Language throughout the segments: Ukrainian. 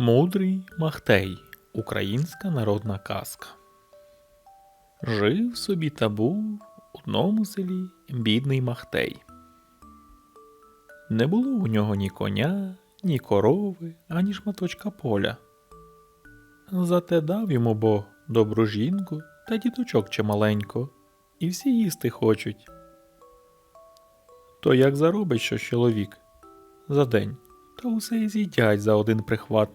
Мудрий Махтей. Українська народна казка. Жив собі та був у одному селі бідний Махтей. Не було у нього ні коня, ні корови, ані шматочка поля. Зате дав йому Бог добру жінку та діточок чималенько, і всі їсти хочуть. То як заробить що чоловік за день, то усе й з'їдять за один прихват.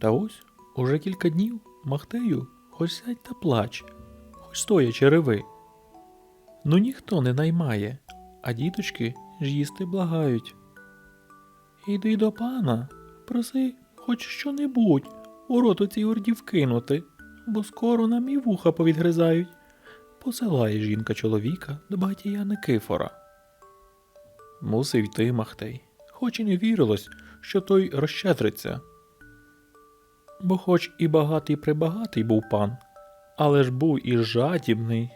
Та ось уже кілька днів Махтею хоч сядь та плач, хоч стоячи реви. Ну ніхто не наймає, а діточки ж їсти благають. Іди до пана, проси хоч що-небудь у рот оцій орді вкинути, бо скоро нам і вуха повідгризають. Посилає жінка чоловіка до багатія Никифора. Мусив йти Махтей, хоч і не вірилось, що той розщедриться. Бо хоч і багатий прибагатий був пан, але ж був і жадібний.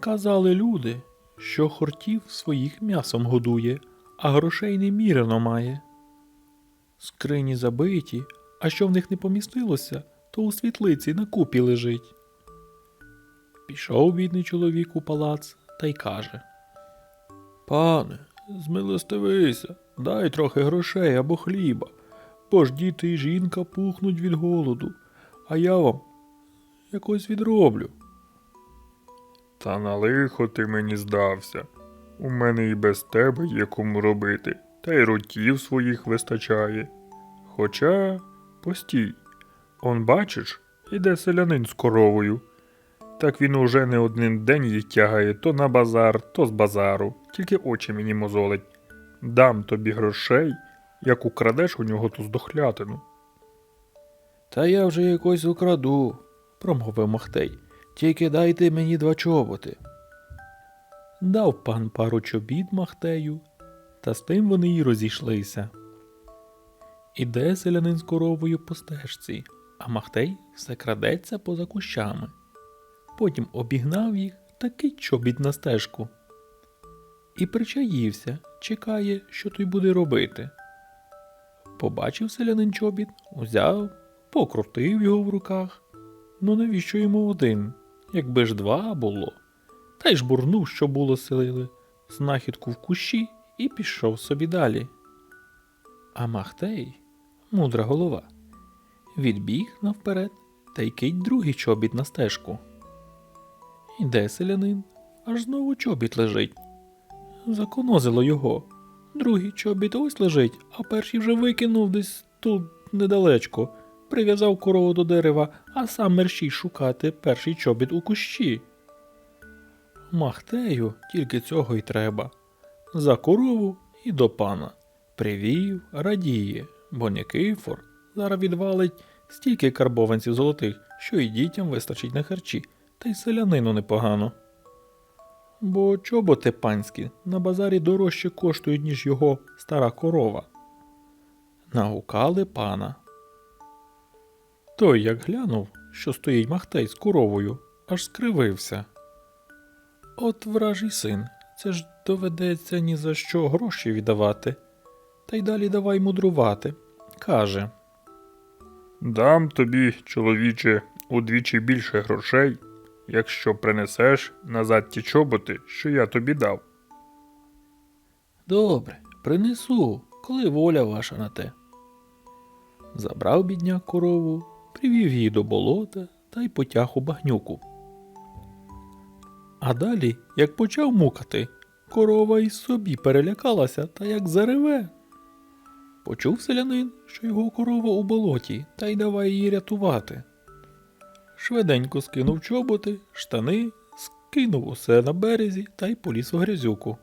Казали люди, що хортів своїх м'ясом годує, а грошей немірено має. Скрині забиті, а що в них не помістилося, то у світлиці на купі лежить. Пішов бідний чоловік у палац та й каже Пане, змилостивися, дай трохи грошей або хліба, ж діти і жінка пухнуть від голоду, а я вам якось відроблю. Та на лихо ти мені здався. У мене і без тебе є кому робити, та й ротів своїх вистачає. Хоча постій, он бачиш, іде селянин з коровою. Так він уже не один день їх тягає то на базар, то з базару, тільки очі мені мозолить. Дам тобі грошей, як украдеш у нього ту здохлятину. Та я вже якось украду, промовив Махтей. Тільки дайте мені два чоботи. Дав пан пару чобіт Махтею, та з тим вони й розійшлися. Іде селянин з коровою по стежці, а Махтей все крадеться поза кущами. Потім обігнав їх такий чобіт на стежку. І причаївся, чекає, що той буде робити. Побачив селянин чобіт, узяв, покрутив його в руках. Ну навіщо йому один, якби ж два було? Та й жбурнув, що було сили, знахідку в кущі і пішов собі далі. А Махтей, мудра голова, відбіг навперед та й кить другий чобіт на стежку. Іде селянин, аж знову чобіт лежить. Законозило його. Другий чобіт ось лежить, а перший вже викинув десь тут недалечко, прив'язав корову до дерева, а сам мерщій шукати перший чобіт у кущі. Махтею тільки цього й треба. За корову і до пана. Привів, радіє, бо Никифор зараз відвалить стільки карбованців золотих, що й дітям вистачить на харчі, та й селянину непогано. Бо чоботи панські на базарі дорожче коштують, ніж його стара корова. Нагукали пана. Той, як глянув, що стоїть Махтей з коровою, аж скривився. От вражий син, це ж доведеться ні за що гроші віддавати. Та й далі давай мудрувати. Каже. Дам тобі, чоловіче, удвічі більше грошей, якщо принесеш назад ті чоботи, що я тобі дав. Добре, принесу, коли воля ваша на те. Забрав бідняк корову, привів її до болота та й потяг у багнюку. А далі, як почав мукати, корова й собі перелякалася та як зареве. Почув селянин, що його корова у болоті, та й давай її рятувати. Швиденько скинув чоботи, штани, скинув усе на березі та й поліз у грязюку.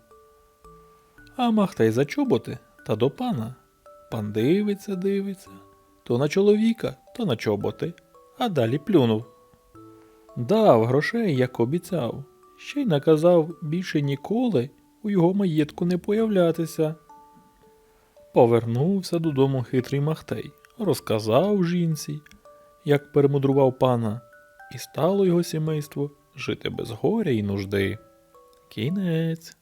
А Махтай за чоботи та до пана. Пан дивиться, дивиться, то на чоловіка, то на чоботи, а далі плюнув. Дав грошей, як обіцяв, ще й наказав більше ніколи у його маєтку не появлятися. Повернувся додому хитрий Махтей, розказав жінці, як перемудрував пана, і стало його сімейство жити без горя і нужди. Кінець.